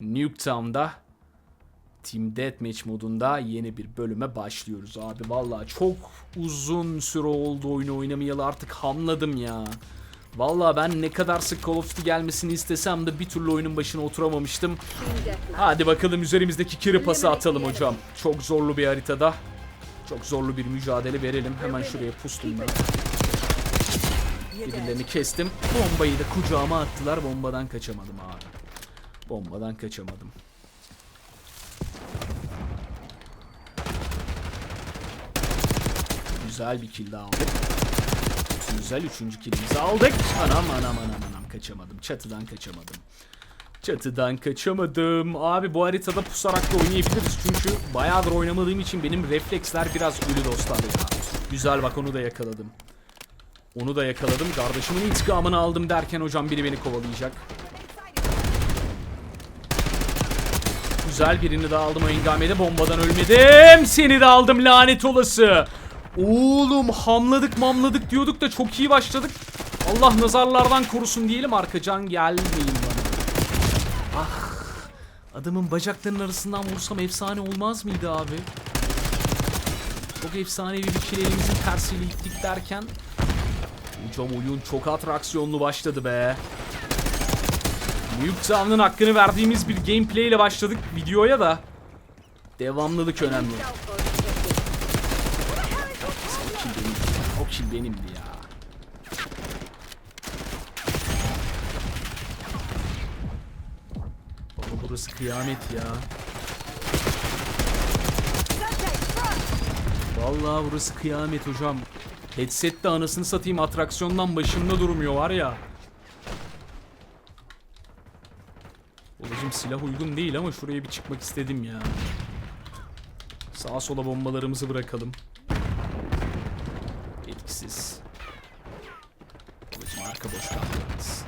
Nuketown'da Team Deathmatch modunda yeni bir bölüme başlıyoruz abi. Vallahi çok uzun süre oldu oyunu oynamayalı artık hamladım ya. Vallahi ben ne kadar sık Call of Duty gelmesini istesem de bir türlü oyunun başına oturamamıştım. Hadi bakalım üzerimizdeki kiri pası atalım hocam. Çok zorlu bir haritada. Çok zorlu bir mücadele verelim. Hemen şuraya pustum ben. Birilerini kestim. Bombayı da kucağıma attılar. Bombadan kaçamadım abi. Bombadan kaçamadım. Güzel bir kill daha aldık. Güzel üçüncü killimizi aldık. Anam anam anam anam kaçamadım. Çatıdan kaçamadım. Çatıdan kaçamadım. Abi bu haritada pusarak da oynayabiliriz. Çünkü bayağıdır oynamadığım için benim refleksler biraz ölü dostlar ya. Güzel bak onu da yakaladım. Onu da yakaladım. Kardeşimin intikamını aldım derken hocam biri beni kovalayacak. Güzel birini daha aldım o engamede bombadan ölmedim. Seni de aldım lanet olası. Oğlum hamladık mamladık diyorduk da çok iyi başladık. Allah nazarlardan korusun diyelim arkacan gelmeyin bana. Ah adamın bacaklarının arasından vursam efsane olmaz mıydı abi? Çok efsanevi bir kill elimizin tersiyle ittik derken Hocam oyun çok atraksiyonlu başladı be. Nuketown'ın hakkını verdiğimiz bir gameplay ile başladık videoya da. Devamlılık önemli. O kill benim. O kill benimdi ya. Baba burası kıyamet ya. Vallahi burası kıyamet hocam. Headset de anasını satayım atraksiyondan başında durmuyor var ya. Babacım silah uygun değil ama şuraya bir çıkmak istedim ya. Sağa sola bombalarımızı bırakalım. Etkisiz. Babacım arka boş kaldı yalnız.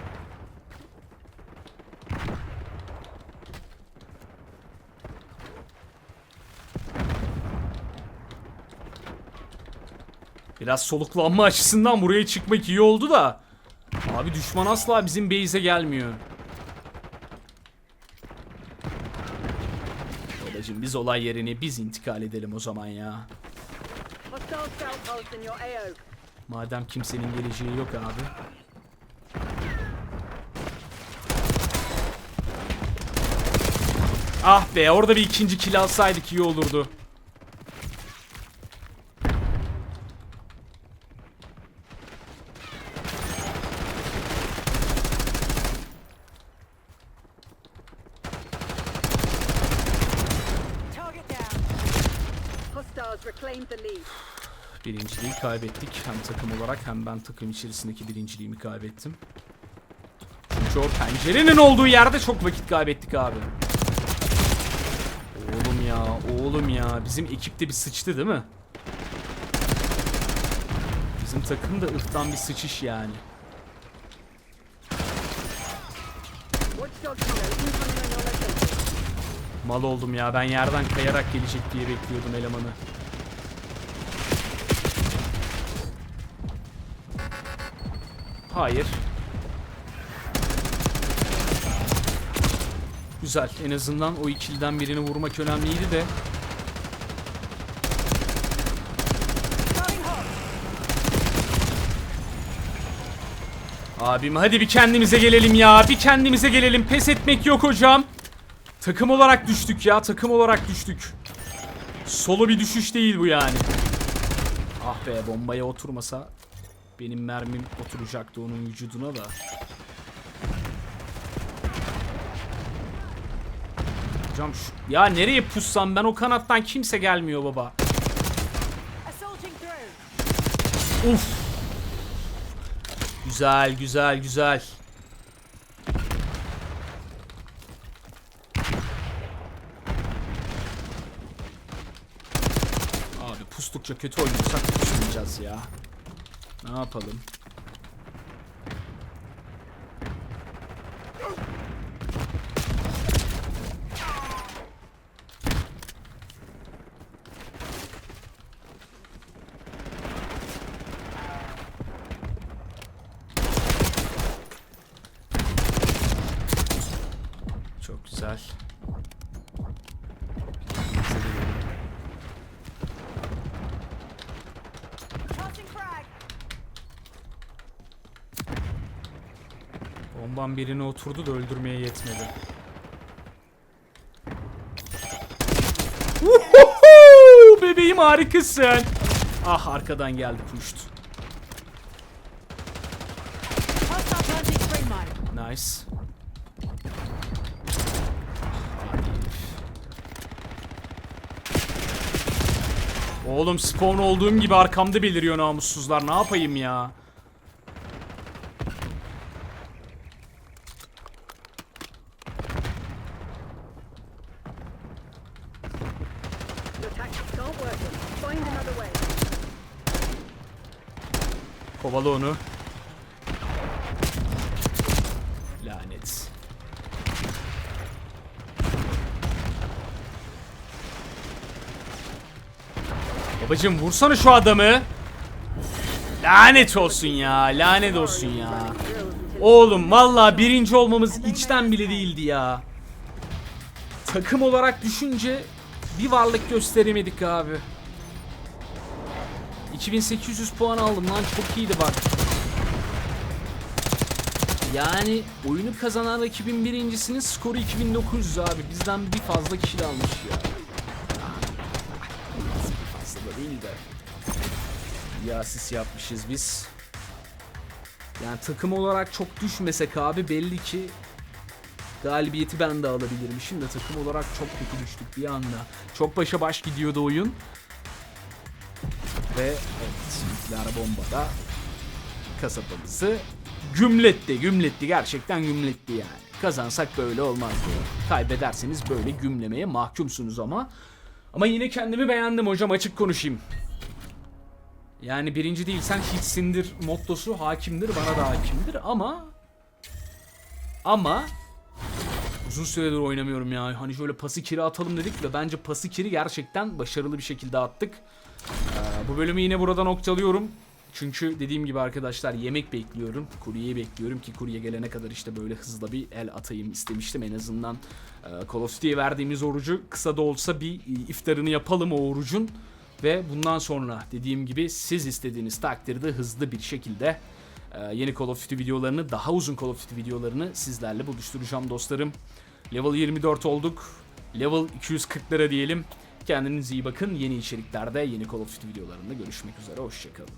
Biraz soluklanma açısından buraya çıkmak iyi oldu da. Abi düşman asla bizim base'e gelmiyor. Babacım biz olay yerine biz intikal edelim o zaman ya. Madem kimsenin geleceği yok abi. Ah be orada bir ikinci kill alsaydık iyi olurdu. Birinciliği kaybettik. Hem takım olarak hem ben takım içerisindeki birinciliğimi kaybettim. Çünkü o pencerenin olduğu yerde çok vakit kaybettik abi. Oğlum ya, oğlum ya. Bizim ekipte bir sıçtı değil mi? Bizim takım da ıhtan bir sıçış yani. Mal oldum ya. Ben yerden kayarak gelecek diye bekliyordum elemanı. Hayır. Güzel. En azından o ikiliden birini vurmak önemliydi de. Abim hadi bir kendimize gelelim ya. Bir kendimize gelelim. Pes etmek yok hocam. Takım olarak düştük ya. Takım olarak düştük. Solo bir düşüş değil bu yani. Ah be bombaya oturmasa benim mermim oturacaktı onun vücuduna da. Hocam şu... Ya nereye pussam ben o kanattan kimse gelmiyor baba. Uf. Güzel güzel güzel. Abi pustukça kötü oynuyorsak pusmayacağız ya. Ne yapalım? Çok güzel. Ondan birine oturdu da öldürmeye yetmedi. Uhuhu! Bebeğim harikasın. Ah arkadan geldi puşt. Nice. Oğlum spawn olduğum gibi arkamda beliriyor namussuzlar. Ne yapayım ya? Kovala onu. Lanet. Babacım vursana şu adamı. Lanet olsun ya. Lanet olsun ya. Oğlum vallahi birinci olmamız içten bile değildi ya. Takım olarak düşünce bir varlık gösteremedik abi. 2800 puan aldım lan çok iyiydi bak. Yani oyunu kazanan rakibin birincisinin skoru 2900 abi. Bizden bir fazla kişi almış ya. Bir fazla da değil de. İyi asist yapmışız biz. Yani takım olarak çok düşmesek abi belli ki galibiyeti ben de alabilirmişim de takım olarak çok kötü düştük bir anda. Çok başa baş gidiyordu oyun. Ve evet nükleer bomba da kasabamızı gümletti gümletti gerçekten gümletti yani. Kazansak böyle olmaz diyor. Kaybederseniz böyle gümlemeye mahkumsunuz ama. Ama yine kendimi beğendim hocam açık konuşayım. Yani birinci değilsen hiçsindir mottosu hakimdir bana da hakimdir ama ama uzun süredir oynamıyorum ya. Hani şöyle pası kiri atalım dedik ve bence pası kiri gerçekten başarılı bir şekilde attık. Bu bölümü yine burada noktalıyorum. Çünkü dediğim gibi arkadaşlar yemek bekliyorum. Kuryeyi bekliyorum ki kurye gelene kadar işte böyle hızla bir el atayım istemiştim. En azından e, Call of Duty'ye verdiğimiz orucu kısa da olsa bir e, iftarını yapalım o orucun. Ve bundan sonra dediğim gibi siz istediğiniz takdirde hızlı bir şekilde e, yeni Call of Duty videolarını, daha uzun Call of Duty videolarını sizlerle buluşturacağım dostlarım. Level 24 olduk. Level 240'lara diyelim. Kendinize iyi bakın. Yeni içeriklerde, yeni Call of Duty videolarında görüşmek üzere. Hoşçakalın.